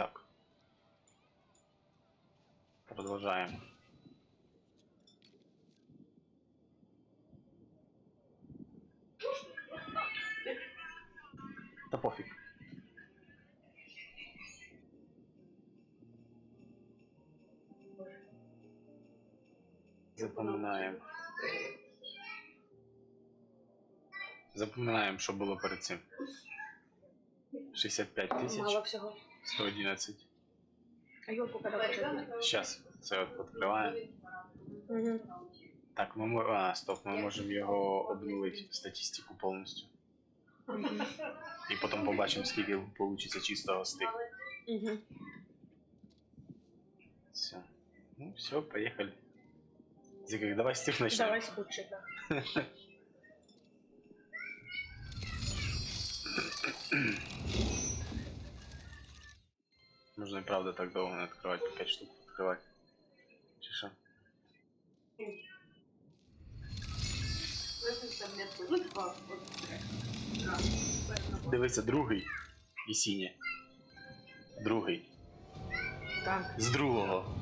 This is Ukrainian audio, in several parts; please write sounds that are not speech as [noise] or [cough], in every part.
Так. Продолжаем. Да пофиг. Запоминаем. Запоминаем, що було перед цим. 65 Мало тисяч всього. 111. А його поки добре. Сейчас це от відкриваємо. Угу. Так, ми мо- А, стоп, ми можемо його обнулити статистику повністю. І потім побачимо, скільки вийде чистого з тих. Угу. Все. Ну, все, поехали. Зигрик, давай с них начнем. Давай скучи, так. [laughs] Можно и правда так долго не открывать, по 5 штук открывать. Чи? Дивися, другий і синє. Другий. Так. З другого.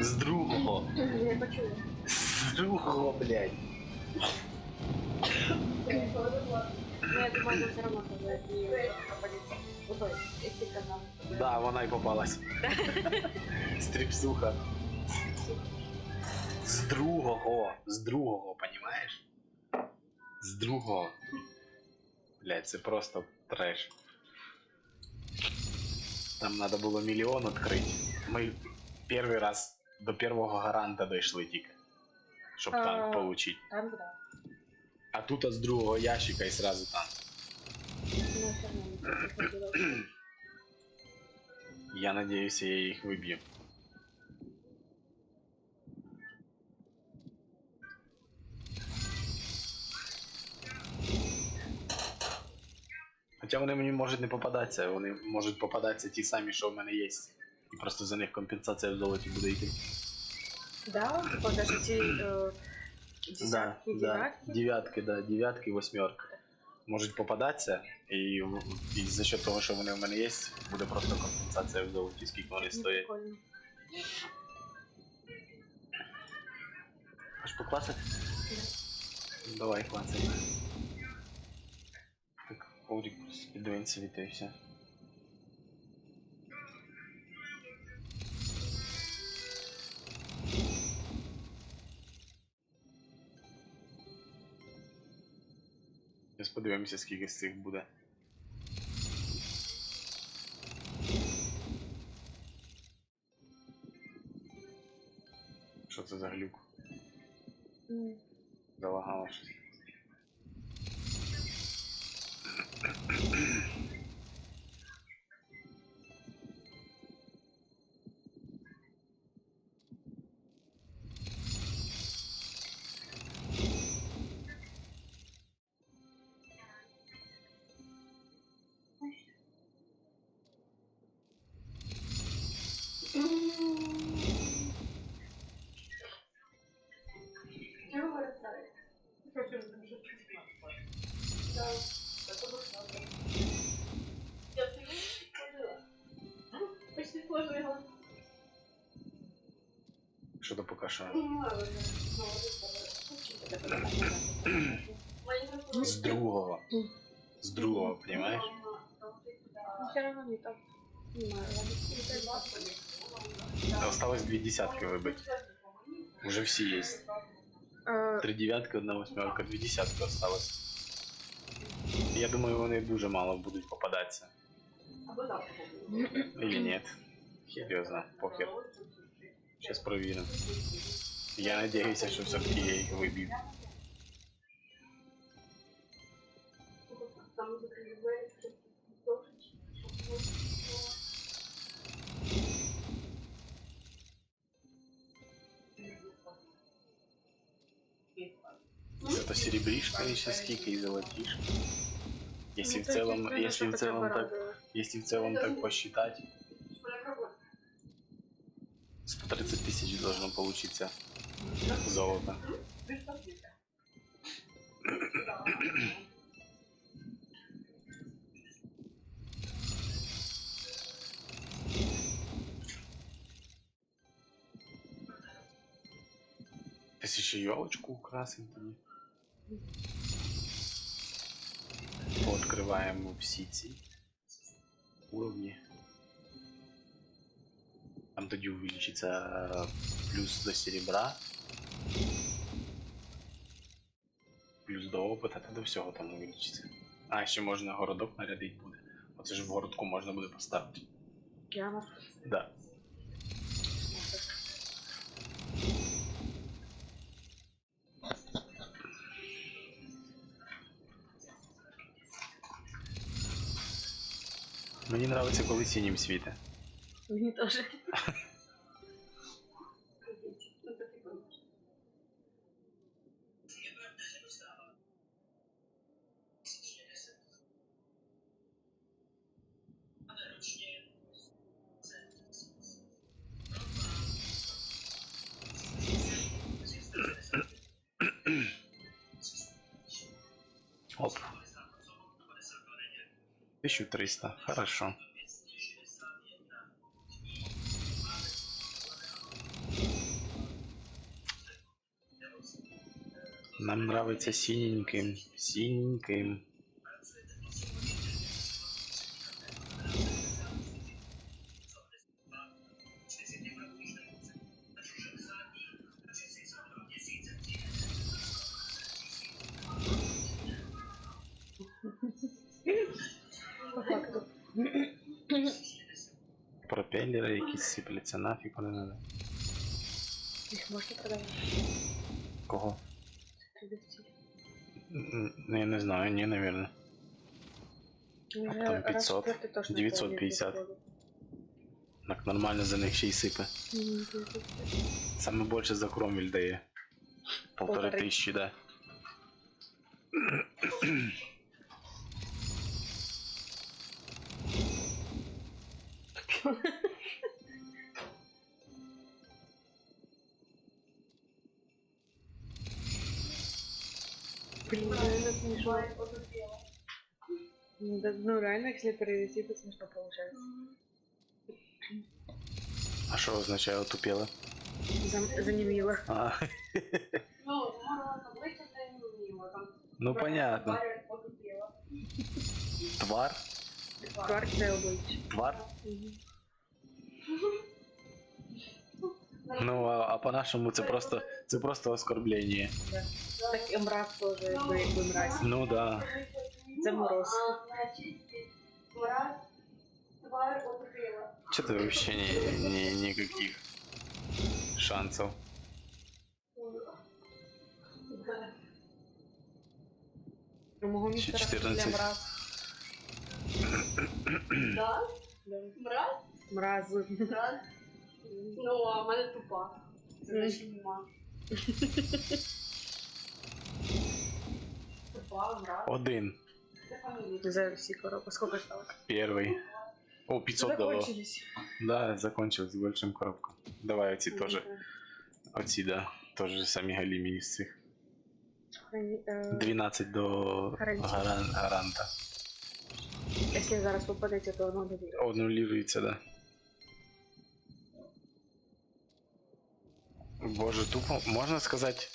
З другого. Я почула. З другого, блядь. Ну, я думаю, все равно пропадет. Ой, если канал. Да, вона й попалась. [laughs] Стріпсуха. З другого. З другого, понімаєш? З другого. Блять, це просто треш. Нам надо було мільйон відкрити. Ми перший раз до первого гаранта дійшли тільки. Щоб А. танк получить. Там, да. А тут з другого ящика і сразу танк. Ну, все равно не приходило. Я надеюсь, я їх виб'ю. Хоча вони мені можуть не попадатися, вони можуть попадатися ті самі, що в мене є. І просто за них компенсація в золоті буде йти. Да, типа даже те э, десятки, да. девятки. Дев'ятки, да, дев'ятки, восьмерки. Можуть попадатися, і, і за счет того, що вони в мене є, буде просто компенсація в золоті, скільки вони стоять. прикольно. Хочеш покласти? Давай, клацай. Так, просто підвинься від і все. Зараз подивимося, скільки з цих буде. За глюк? Залагало щось. Що то поки що. З другого. З другого, понимаешь? Ну, все равно не так. Понимаю, ладно. Осталось дві десятки вибити. Уже всі є. Э, Три дев'ятки, одна восьмерка, дві десятки осталось. Я думаю, вони дуже мало будуть попадатися. Или нет. Серйозно, похер. Сейчас проверим. Я надеюсь, що все-таки я їх виб'ю. Это серебришка еще сколько и золотишко. Если в целом, если в целом так, если в целом так посчитать, 130 тысяч должно получиться золото. Сейчас еще елочку украсим там. Открываем в сети уровни. Тоді увеличиться е, плюс до серебра. Плюс до опита та до всього там увеличиться. А, ще можна городок нарядити буде. Оце ж в городку можна буде поставити. Яма. Да. Мені подобається, коли синім світе. Мені теж. 1300. Хорошо. Нам нравится синеньким. Синеньким. Сипляться, нафіг вони надо. Їх можна продавати. Кого? Тобі в цілі. Н- н- Я не знаю, ні, наверное. Вже там 500, 950. Так нормально за них ще й сипе. Саме більше за Кромвель дає. Полтори. тисячі, да. Смешно. Ну, да, ну реально, если перевести, то смешно получается. А що означає отупіло? За, занемило. А, Ну, можно таблицу не мимо, там. ну понятно. Тварь потупила. Твар? Тварь це обличчя. Твар? Ну, а, а по-нашому це просто це просто оскорблення. Так і мрак теж, якби, якби мразь. Ну да. Це мороз. Что-то вообще ни, ни, никаких шансов. Містера 14. для мраз. Да? [clears throat] Да. Мразь? Мраз. Мразь. Ну, а в мене тупа. Це значить нема. [laughs] Тупа, мразь. Один. Це фамілія. За всі коробки. Сколько стало? Первый. О, 500 дало. Закончились. Да, закончилось большим коробком. Давай эти тоже. Оці, да. Тоже самі галімі із цих. Храні- е, 12 до Гарантії. гаран, гаранта. Якщо зараз попадеться, то воно буде. Однулірується, да. Боже, тупо можна сказати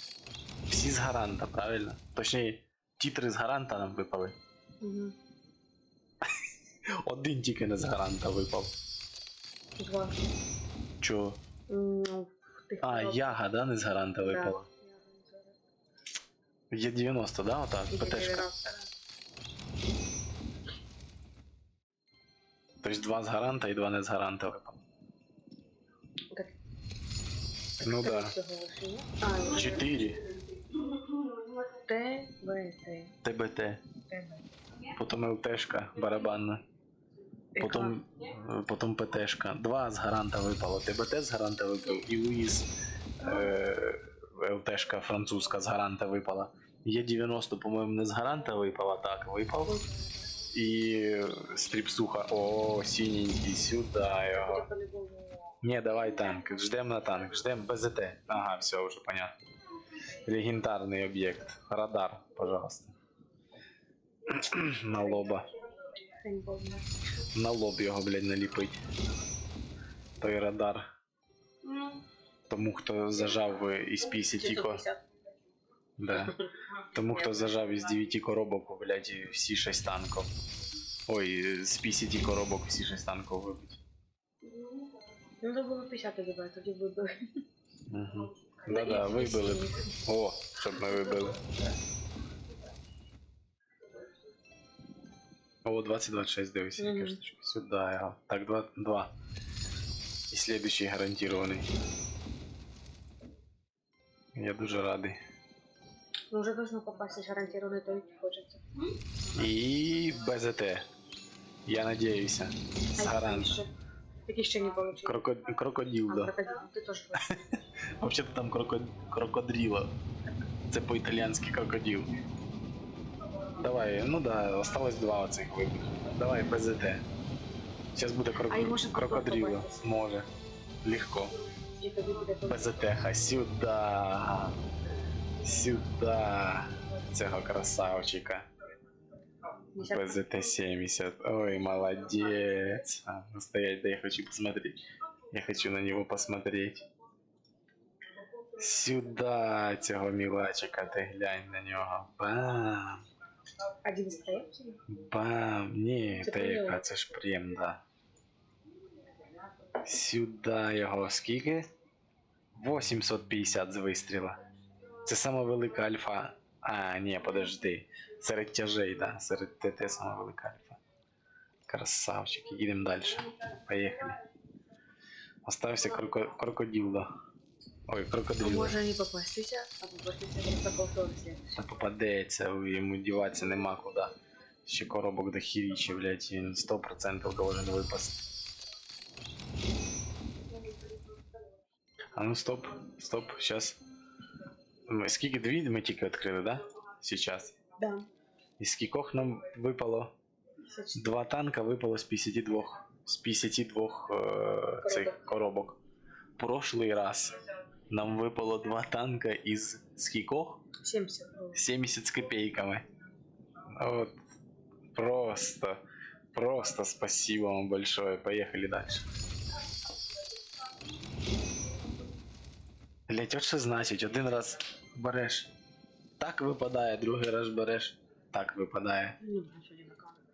всі з гаранта, правильно? Точніше, тітри з гаранта нам випали. Угу. [laughs] Один тільки не з гаранта випав. Два. Чого? Ну, тих А, коробках. яга, да, не з гаранта Да. випала. Є 90, да, отак? І ПТшка. 90. Тобто два з гаранта і два не з гаранта випало. Так, Ну да. Чотири. Т, Т, ТБТ. Т, Потім ЛТшка барабанна. Б. Потім, е, потім ПТшка. Два з гаранта випало. ТБТ з гаранта випав і Луїс е, ЛТшка французька з гаранта випала. Є 90, по-моєму, не з гаранта випала, так, випав. І стріпсуха. О, синенький, сюди його. По-любому. Не, давай танк. Ждем на танк. Ждем БЗТ. Ага, все, уже понятно. Легендарный объект. Радар, пожалуйста. [clears throat] на лоба. На лоб його, блядь, наліпить. Той радар. Ну, Тому хто зажав із 50 ко... 650. Да. [laughs] Тому хто зажав із 9 коробок, блядь, всі 6 танків. Ой, з 50 коробок всі 6 танків вибить. Ну, треба було 50 вибивати, тоді вибили. Угу. Да-да, вибили б. О, щоб ми вибили. О, 2026 дивись, яка Мгм. штучка. Сюда його. Так, два, два. І следующий гарантирований. Я дуже радий. Ну, вже должно попастись гарантирований той, який хочеться. І БЗТ. Я надіюся. З А Гарант. ще- Який ще не получив. Кроко... Крокодил, А, да. крокодил, теж [laughs] хочеш. Взагалі там кроко... крокодріла. Це по-італійськи крокодил. Давай, ну да, осталось два оцих вибухів. Давай БЗТ. Зараз буде крок... А може крокодріла. Може. Легко. Той. БЗТ-ха, сюда. Сюда. Цього красавчика. Десятка. БЗТ-70. Ой, молодец. А, ну, стоять, да я хочу посмотреть. Я хочу на него посмотреть. Сюда цього мілачика, ти глянь на нього. Бам! Один стоять? Бам! Ні, Це та прийом. яка це ж прем, да. Сюда його скільки? 850 з вистріла. Це сама велика альфа. А, ні, подожди. Серед тяжей, да. Серед ТТ сама велика альфа. Красавчики, їдемо далі. Поїхали. Остався кроко... крокодил, да. Ой, А крокодил. може не попастися, а попастися просто повторці. Та попадеться, йому діватися нема куди. Ще коробок до хірічі, блядь, він 100% должен випасти. А ну стоп, стоп, сейчас. Скільки дві ми тільки відкрили, да? Сейчас. Да. Із скількох нам випало? Два танка випало з 52. З 52 е, цих коробок. Прошлий раз нам випало два танка із скількох? 70 70 с копейками. Вот. Просто, просто спасибо вам большое. Поехали дальше. Блять, от що значить, один раз береш, так випадає, другий раз береш, так випадає. Не знаю, що на камеру.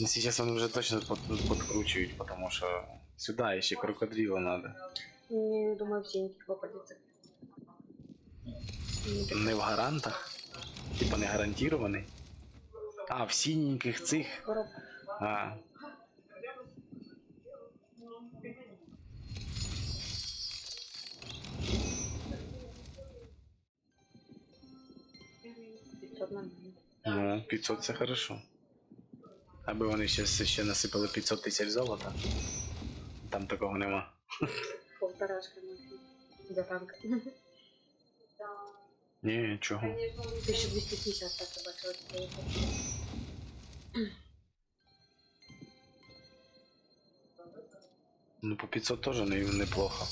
Ну сейчас вони вже точно под, подкручують, потому що сюди ще крокодрила надо. Не думаю, в синеньких попадется. Не в гарантах. Типа не гарантірований. А, в синеньких цих. А, Ну, 500 це хорошо. Аби вони ще, ще насипали 500 тисяч золота. Там такого нема. Полторашка на за танк. Ні, чого. 1250 так я бачила. що це. Ну по 500 теж не, неплохо.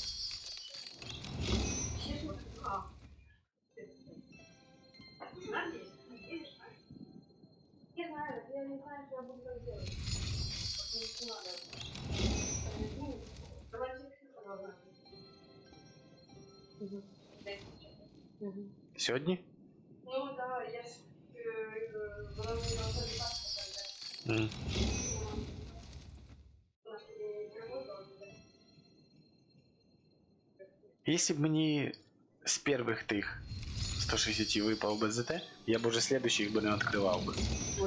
Не надо. Ну, давайте попробуем. Мгм. Мгм. Сьогодні? Ну да, я ж э, была на самом М. Якщо б мені з перших тих 160 випав БЗТ, я б уже слідуючих би не відкривав би.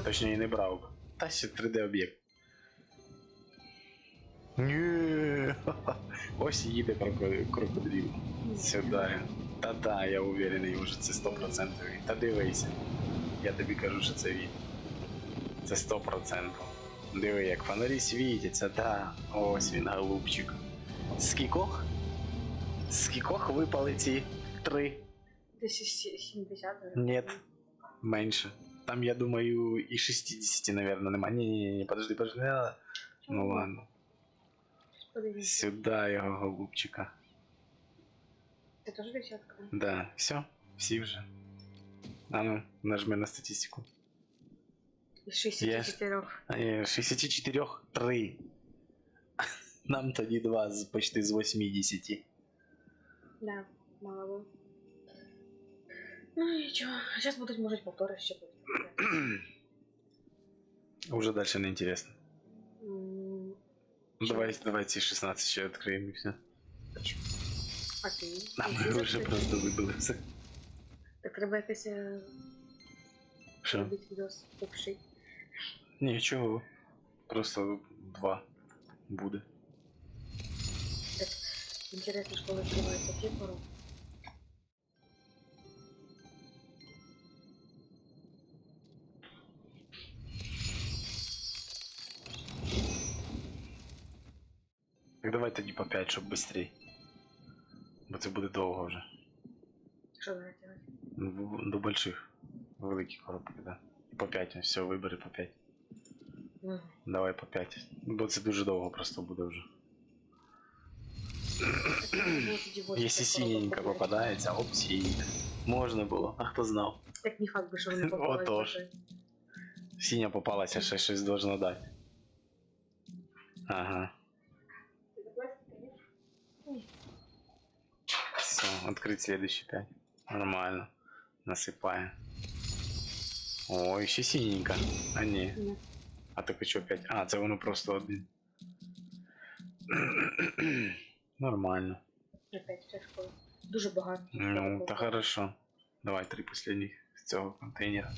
Точніше не брав би. Та ще 3D об'єкт. Ні. [laughs] Ось і їде кроко- крокодрил. Сюди. Та да, я уверений, уже це 100%. Та дивися. Я тобі кажу, що це він. Це 100%. Диви, як фонарі світяться, да. Ось він, голубчик. Скількох? Скількох випали ці три? 1070. Нет. Менше. Там, я думаю, и 60, наверное, нема. Не-не-не, подожди, подожди. Ну ладно. Подивіться. Сюда його голубчика. Це теж десятка? Да, все, всі вже. А ну, нажми на статистику. Із 64. Е, 64 3. [laughs] Нам тоді два з почти з 80. Да, мало. Ну нічого, зараз будуть, може, повтори ще будуть. [clears throat] Уже дальше не интересно. Давайте Давай, давай 16 ще відкриємо і все. Окей. Нам гроші просто вибили все. Так треба якось е, Що? робити відос ліпший. Нічого. Просто два буде. Інтересно, що коли відкривається фігуру. Так давай тоді по 5, щоб швидше. Бо це буде довго вже. Що треба робити? Ну, До больших. Великі коробки, да. По 5, все, вибери по 5. Мгм. Давай по 5. Бо це дуже довго просто буде вже. Якщо синенька попадається, оп, синенька. Можна було, а хто знав. Так не факт би, що вони попали. Отож. Синя попалася, ще щось должно дати. Ага. открыть следующий 5. Нормально. Насыпаем. О, ще синенька. А не. Ні. А так що 5? А, це воно просто один. [clears throat] Нормально. Опять вся школа. Дуже багато. Ну, та хорошо. Давай три последних з цього контейнера.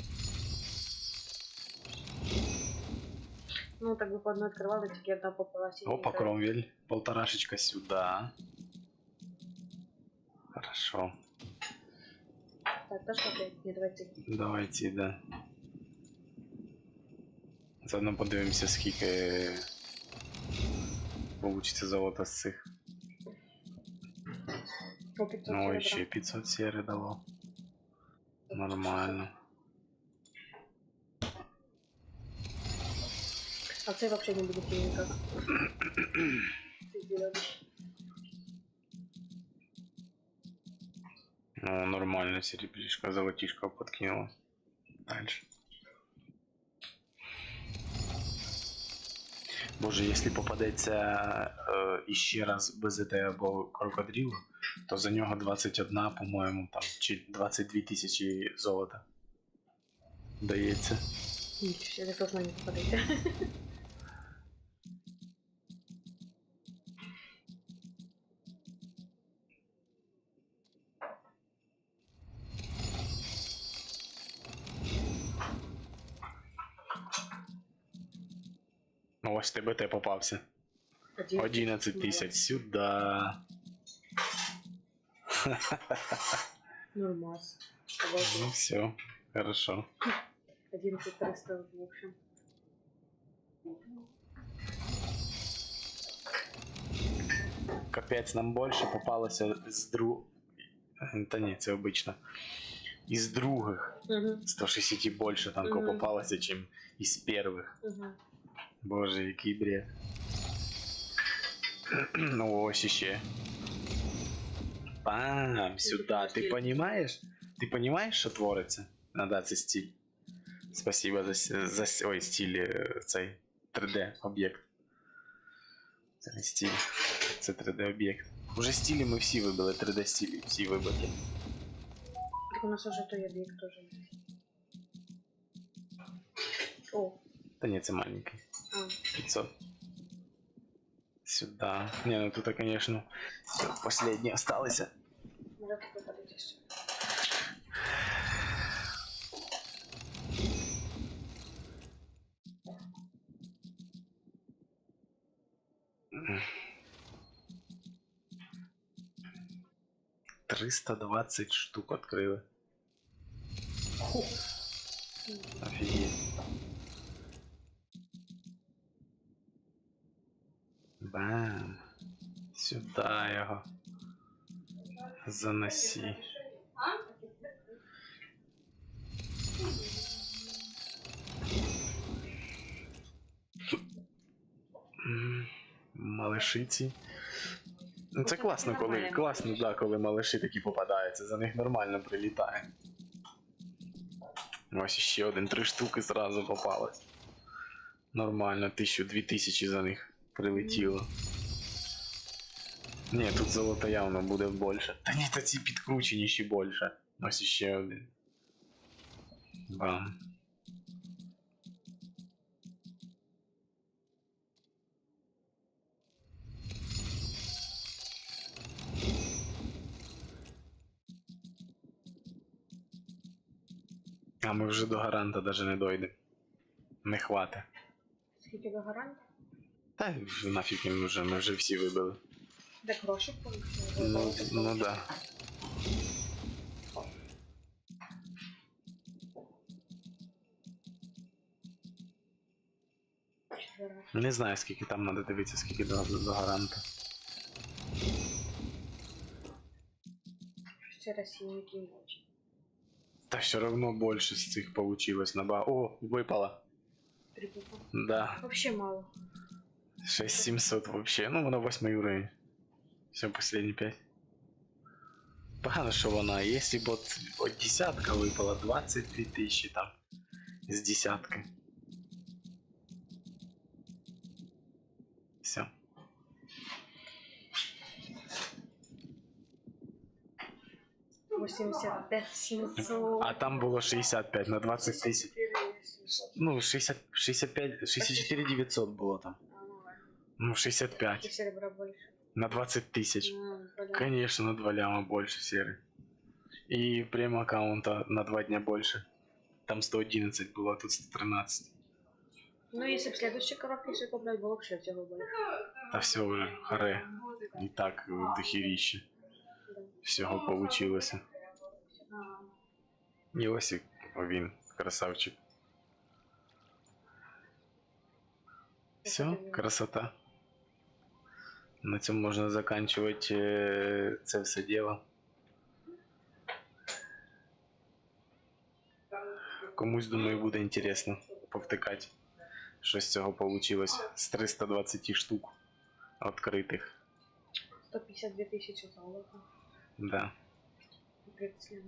Ну, так би по одной відкривали, тільки одна попала синенька. Опа, Кромвель. Полторашечка сюда. Хорошо. Так, то? Не давайте. Давайте, да. Заодно подивимося, скільки получиться золота з цих. По 500 Ну, серебра. ще 500 сіри дало. Нормально. А це вообще не буде зелений. [clears throat] Ну, нормально, серебришка, золотишко подкинула. Дальше. Боже, якщо попадеться е, іще раз БЗТ або крокодріл, то за нього 21, по-моєму, там, чи 22 тисячі золота. Дається. Нічого, ще не попадеться. [laughs] Ну, ось ТБТ попався. Один. 11 тисяч сюда. Нормас. [laughs] Ну все, хорошо. 11 300 в общем. Капець, нам більше попалося з друг... Та ні, це обично. Із других Угу. 160 більше танков Мгм. попалося, чим із перших. Угу. Боже, який бред. [clears throat] Ну ось іще. Пам, сюда. Ти стиль. понимаешь? Ти понимаешь, що твориться? А, да, це стиль. Спасибо за, с- за с- ой, стиль е, цей 3D об'єкт. Це не стиль. Це 3D об'єкт. Уже стилі ми всі вибили, 3D стилі всі вибили. Так у нас уже той объект тоже есть. О, Та ні, це маленький. а, 500. Сюда. Не, ну тут, конечно, всё, последние осталось. может попадать еще. Триста двадцать штук открыли. Офигеть. Сюда його. Заноси. Малишиці. Ну це класно, коли класно, да, коли малиші такі попадаються, за них нормально прилітає. Ось ще один, три штуки зразу попалось. Нормально, тисячу, дві тисячі за них прилетіло. Ні, тут золото явно буде більше. Та ні, та ці підкручені ще більше. Ось ще один. Бам. А ми вже до гаранта даже не дойдемо. Не хватить. Скільки до гарант? Та нафіг він нужен, ми вже всі вибили. Так гроші получили. Ну, ну да. Не знаю, скільки там треба дивитися, скільки до, до гаранта. Це розсійники ночі. Та все равно більше з цих получилось на ба. О, випало. Трипупа. Да. Вообще мало. 6700 вообще. Ну, воно 8 уровень. Все, последні 5. Погано, що вона. Якщо б от, от десятка випала, 22 тисячі там. З десятки. Все. Восемьдесят пять сімсот. А там було 65 на 20 тисяч. Ну, 60, 65, 64 900 було там. Ну, 65 И серебра больше. на 20 тысяч. Конечно, на 2 ляма больше серый. И прем аккаунта на 2 дня больше. Там 111 было, а тут 113. Ну, если бы следующий коробки все куплять, было вообще всего больше. Да все уже, харе. И так э, дохерище. Всего получилось. Йосик, він, красавчик. Все, красота. На цьому можна заканчивать е, це все діло. Комусь, думаю, буде інтересно повтикати, що з цього вийшло з 320 штук відкритих. 152 тысячи золота. Да. 30